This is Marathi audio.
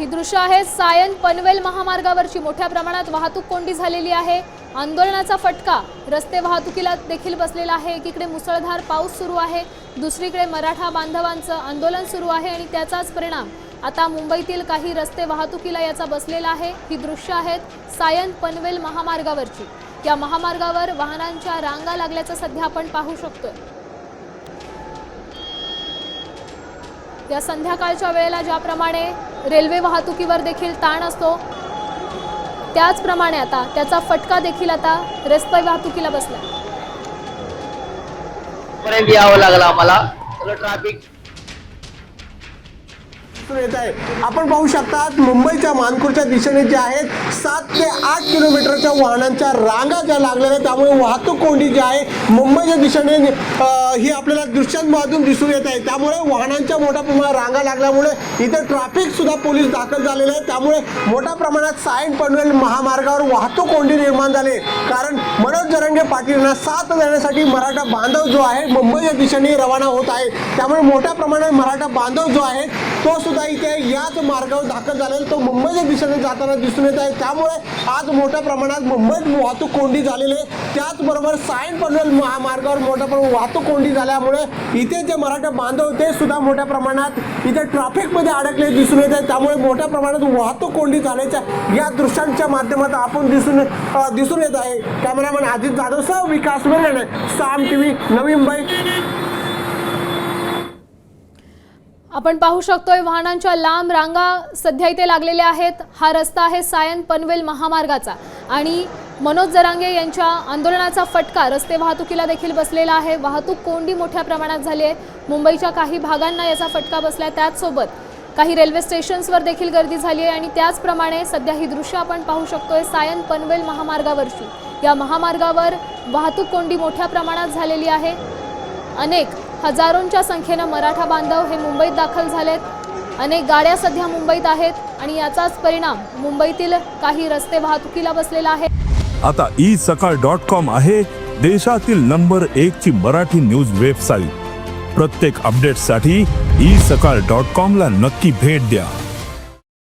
ही दृश्य आहेत सायन पनवेल महामार्गावरची. मोठ्या प्रमाणात वाहतूक कोंडी झालेली आहे. आंदोलनाचा फटका. रस्ते वाहतुकीला देखील बसलेला आहे. एकीकडे मुसळधार पाऊस सुरू आहे. दुसरीकडे मराठा बांधवांचं आंदोलन सुरू आहे आणि त्याचाच परिणाम. आता मुंबईतील काही रस्ते वाहतुकीला याचा बसलेला आहे. ही दृश्य आहेत सायन पनवेल महामार्गावरची. या महामार्गावर वाहनांच्या रांगा लागल्याचं सध्या आपण पाहू शकतोय. या संध्याकाळच्या वेळेला ज्याप्रमाणे रेल्वे वाहतुकीवर देखील ताण असतो. त्याचप्रमाणे आता त्याचा फटका देखील आता रस्ते वाहतुकीला बसला पर्यंत यावं लागलं आम्हाला. ट्रॅफिक दिसून येत आहे. आपण पाहू शकतात मुंबईच्या मानपूरच्या दिशेने जे आहेत सात ते आठ किलोमीटरच्या वाहनांच्या रांगा ज्या लागलेल्या आहेत त्यामुळे वाहतूक कोंडी जी आहे मुंबईच्या दिशेने ही आपल्याला दृश्यांमधून दिसून येत आहे. त्यामुळे वाहनांच्या मोठ्या प्रमाणात रांगा लागल्यामुळे इथे ट्रॅफिक सुद्धा पोलीस दाखल झालेले आहे त्यामुळे मोठ्या प्रमाणात सायन पनवेल महामार्गावर वाहतूक कोंडी निर्माण झाली कारण मनोज जरंगे पाटील यांना साथ देण्यासाठी मराठा बांधव जो आहे मुंबईच्या दिशेने रवाना होत आहे. त्यामुळे मोठ्या प्रमाणात मराठा बांधव जो आहे तो सुद्धा इथे याच मार्गावर दाखल झालेला तो मुंबईच्या दिशेने जाताना दिसून येत आहे. त्यामुळे आज मोठ्या प्रमाणात मुंबईत वाहतूक कोंडी झालेली आहे. त्याचबरोबर सायन पनवेल महामार्गावर मोठ्या प्रमाणात वाहतूक कोंडी झाल्यामुळे इथे जे मराठा बांधव ते सुद्धा मोठ्या प्रमाणात इथे ट्रॅफिकमध्ये अडकले दिसून येत आहे. त्यामुळे मोठ्या प्रमाणात वाहतूक कोंडी झाल्याच्या या दृश्यांच्या माध्यमात आपण दिसून दिसून येत आहे. कॅमेरामॅन अजित जाधव सह विकास वेगळे साम टीव्ही नवी मुंबई आपण पाहू शकतोय वाहनांच्या लांब रांगा सध्या इथे लागलेल्या आहेत. हा रस्ता आहे सायन पनवेल महामार्गाचा. आणि मनोज जरांगे यांच्या आंदोलनाचा फटका रस्ते वाहतुकीला देखील बसलेला आहे. वाहतूक कोंडी मोठ्या प्रमाणात झाली आहे. मुंबईच्या काही भागांना याचा फटका बसला आहे. त्याचसोबत काही रेल्वे स्टेशन्सवर देखील गर्दी झाली आहे. आणि त्याचप्रमाणे सध्या ही दृश्य आपण पाहू शकतोय सायन पनवेल महामार्गावरची. या महामार्गावर वाहतूक कोंडी मोठ्या प्रमाणात झालेली आहे. अनेक हजारोंच्या संख्येनं मराठा बांधव हे मुंबईत दाखल झालेत. अनेक गाड्या सध्या मुंबईत आहेत आणि याचाच परिणाम मुंबईतील काही रस्ते वाहतुकीला बसलेला आहे. आता ई सकाळ डॉट कॉम आहे देशातील नंबर एक ची मराठी न्यूज वेबसाईट. प्रत्येक अपडेटसाठी ई सकाळ डॉट कॉम ला नक्की भेट द्या.